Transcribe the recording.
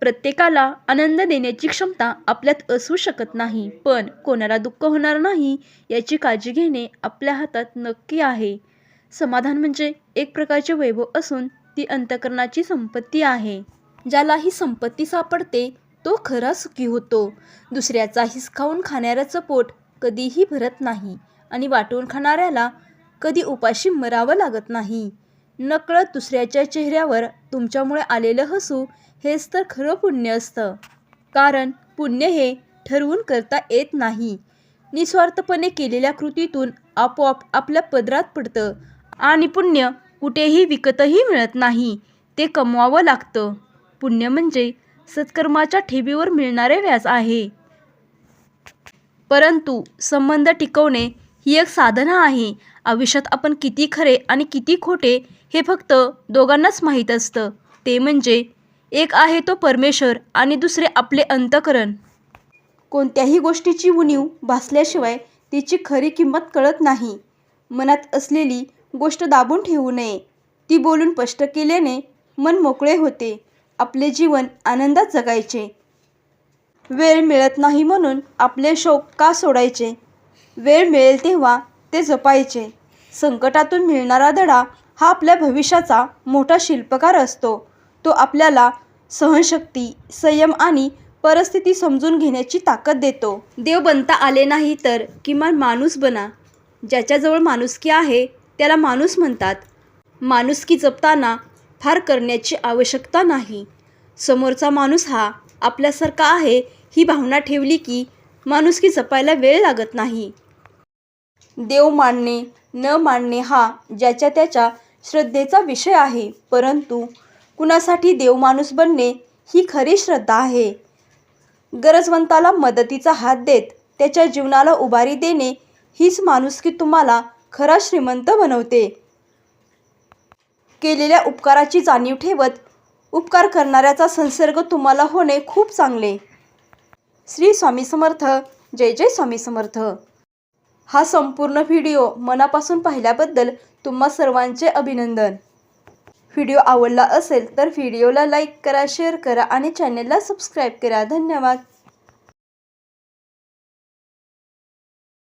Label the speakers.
Speaker 1: प्रत्येकाला आनंद देण्याची क्षमता आपल्यात असू शकत नाही. पण कोणाला दुःख होणार नाही याची काळजी घेणे आपल्या हातात नक्की आहे. समाधान म्हणजे एक प्रकारचे वैभव असून ती अंतकरणाची संपत्ती आहे. ज्याला ही संपत्ती सापडते तो खरा सुखी होतो. दुसऱ्याचा हिसकावून खाणाऱ्याचं पोट कधीही भरत नाही आणि वाटून खाणाऱ्याला कधी उपाशी मरावं लागत नाही. नकळत दुसऱ्याच्या चेहऱ्यावर तुमच्यामुळे आलेलं हसू हेच तर खरं पुण्य असतं. कारण पुण्य हे ठरवून करता येत नाही. निस्वार्थपणे केलेल्या कृतीतून आपोआप आपल्या पदरात पडतं आणि पुण्य कुठेही विकतही मिळत नाही ते कमवावं लागतं. पुण्य म्हणजे सत्कर्माच्या ठेवीवर मिळणारे व्याज आहे. परंतु संबंध टिकवणे ही एक साधना आहे. आयुष्यात आपण किती खरे आणि किती खोटे हे फक्त दोघांनाच माहीत असतं. ते म्हणजे एक आहे तो परमेश्वर आणि दुसरे आपले अंतकरण. कोणत्याही गोष्टीची उणीव भासल्याशिवाय तिची खरी किंमत कळत नाही. मनात असलेली गोष्ट दाबून ठेवू नये. ती बोलून स्पष्ट केल्याने मन मोकळे होते. आपले जीवन आनंदात जगायचे. वेळ मिळत नाही म्हणून आपले शोक का सोडायचे? वेळ मिळेल तेव्हा ते जपायचे. संकटातून मिळणारा धडा हा आपल्या भविष्याचा मोठा शिल्पकार असतो. तो आपल्याला सहनशक्ती संयम आणि परिस्थिती समजून घेण्याची ताकद देतो. देव बनता आले नाही तर किमान माणूस बना. ज्याच्याजवळ माणुसकी आहे त्याला माणूस म्हणतात. माणुसकी जपताना फार करण्याची आवश्यकता नाही. समोरचा माणूस हा आपल्यासारखा आहे ही भावना ठेवली की माणुसकी जपायला वेळ लागत नाही. देव मानणे न मानणे हा ज्याच्या त्याच्या श्रद्धेचा विषय आहे. परंतु कुणासाठी देव माणूस बनणे ही खरी श्रद्धा आहे. गरजवंताला मदतीचा हात देत त्याच्या जीवनाला उभारी देणे हीच माणुसकी तुम्हाला खरा श्रीमंत बनवते. केलेल्या उपकाराची जाणीव ठेवत उपकार करणाऱ्याचा संसर्ग तुम्हाला होणे खूप चांगले. श्री स्वामी समर्थ. जय जय स्वामी समर्थ. हा संपूर्ण व्हिडिओ मनापासून पाहिल्याबद्दल तुम्हा सर्वांचे अभिनंदन. व्हिडिओ आवडला असेल तर व्हिडिओला लाईक करा शेअर करा आणि चॅनलला सबस्क्राईब करा. धन्यवाद.